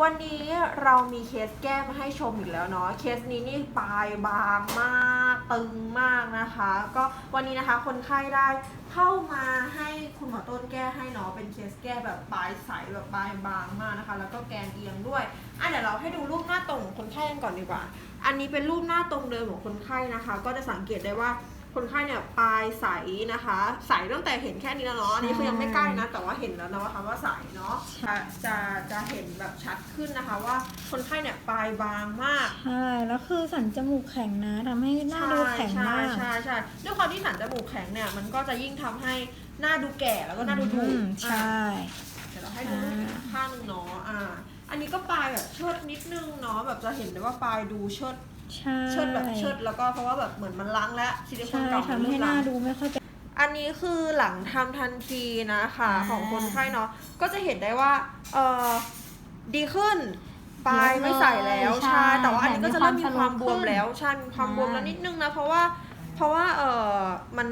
วันนี้เรามีเคสแก้มาให้ชมอีกแล้วเนาะ เคสนี้นี่ปลายบางมากตึงมากนะคะ ก็วันนี้นะคะคนไข้ได้เข้ามาให้คุณหมอต้นแก้ให้เนาะ เป็นเคสแก้แบบปลายใสแบบปลายบางมากนะคะ แล้วก็แกนเอียงด้วย อะเดี๋ยวเราให้ดูรูปหน้าตรงของคนไข้กันก่อนดีกว่า อันนี้เป็นรูปหน้าตรงเดิมของคนไข้นะคะ ก็จะสังเกตได้ว่า คนไข้เนี่ยปลายใสนะคะ ใสตั้งแต่เห็นแค่นี้แล้วเนาะอันนี้คือยังไม่ใกล้นะ แต่ว่าเห็นแล้วนะคะว่าใสเนาะจะจะจะเห็นแบบชัดขึ้นนะคะ ว่าคนไข้เนี่ยปลายบางมากใช่แล้วคือสันจมูกแข็งนะทำให้หน้าดูแข็งมากใช่ใช่ใช่ด้วยความที่สันจมูกแข็งเนี่ยมันก็จะยิ่งทำให้หน้าดูแก่แล้วก็หน้าดูถูกอืมใช่เดี๋ยวเราให้ดูรูปอีกข้างหนึงเนาะอ่าอันนี้ก็ปลายแบบเชิดนิดนึงเนาะแบบจะเห็นได้ว่าปลายดูเชิด ใช่เชิดแบบเชิดแล้วก็เพราะว่าแบบเหมือนมันล้างแล้วซิลิโคนใช่เก่ามันทำให้หน้าล้งดูไม่ค่อยเป็นอันนี้คือหลังทำทันทีนะคะอ่าของคนไข้เนาะก็จะเห็นได้ว่าเออดีขึ้นปลายไม่ใส่แล้วใช่ใช่แต่ว่าอันนี้ก็จะเริ่มมีความแถมมีบความวมแล้วใช่มีความบวมแล้วนิดนึงนะเพราะว่าเพราะว่าเออมัน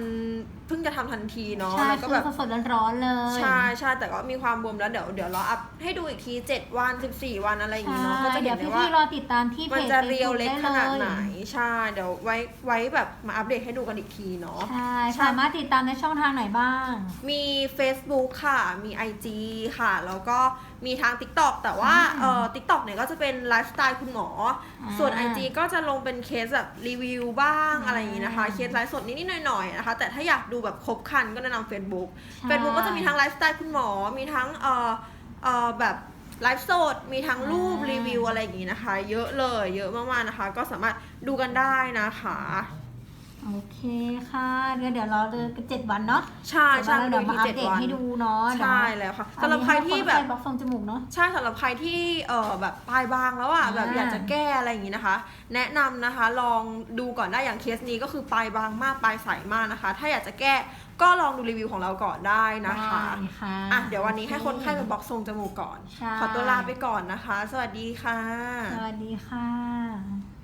เพิ่งจะทำทันทีเนาะใช่แล้วก็คือแบบสดๆร้อนๆเลยใช่ใช่แต่ก็มีความบวมแล้วเดี๋ยวเดี๋ยวเราอัพให้ดูอีกที 7 วัน 14 วันอะไรอย่างงี้เนาะก็จะเดี๋เห็ยนวได้ว่าพี่ๆรอติดตามที่เพมันจจะเรียวเล็ก Facebook ขนาดเลยไหนใช่เดี๋ยวไว้ไว้แบบมาอัปเดตให้ดูกันอีกทีเนาะใช่สามารถติดตามในช่องทางไหนบ้าง มี Facebook ค่ะ มี IG ค่ะ แล้วก็มีทาง TikTok แต่ว่าอืมเอ่อ TikTok เนี่ยก็จะเป็นไลฟ์สไตล์คุณหมออ่าส่วน IG ก็จะลงเป็นเคสแบบรีวิวบ้างอ่าอะไรอย่างนี้นะคะ เคสไลฟ์สดนิดๆหน่อยๆนะคะ แต่ถ้าอยากดูแบบครบครันก็แนะนำ Facebook ใช่ Facebook ก็จะมีทั้งไลฟ์สไตล์คุณหมอ มีทั้งเอ่อเอ่อแบบไลฟ์สด มีทั้งรูปอ่ารีวิวอะไรอย่างนี้นะคะ เยอะเลย เยอะมากๆนะคะ ก็สามารถดูกันได้นะคะ โอเคค่ะเดี๋ยวเดี๋ยวรอเดือนเจ็ดวันเนาะใช่ใช่เดี๋ยวดูมาอัปที่เด7ตวันให้ดูเนาะใช่แล้วค่ะสำหรับใครที่แบบบล็อกทรงจมูกเนาะใช่สำหรับใครที่เออแบบปลายบางแล้วอะอ่าแบบอยากจะแก้อะไรอย่างนี้นะคะ แนะนำนะคะลองดูก่อนได้อย่างเคสนี้ก็คือปลายบางมากปลายใสมากนะคะ ถ้าอยากจะแก้ก็ลองดูรีวิวของเราก่อนได้นะคะได้ค่ะอะเดี๋ยววันนี้ให้คนไข้ไปบล็อกทรงจมูกก่อนใช่ขอตัวลาไปก่อนนะคะ สวัสดีค่ะ สวัสดีค่ะ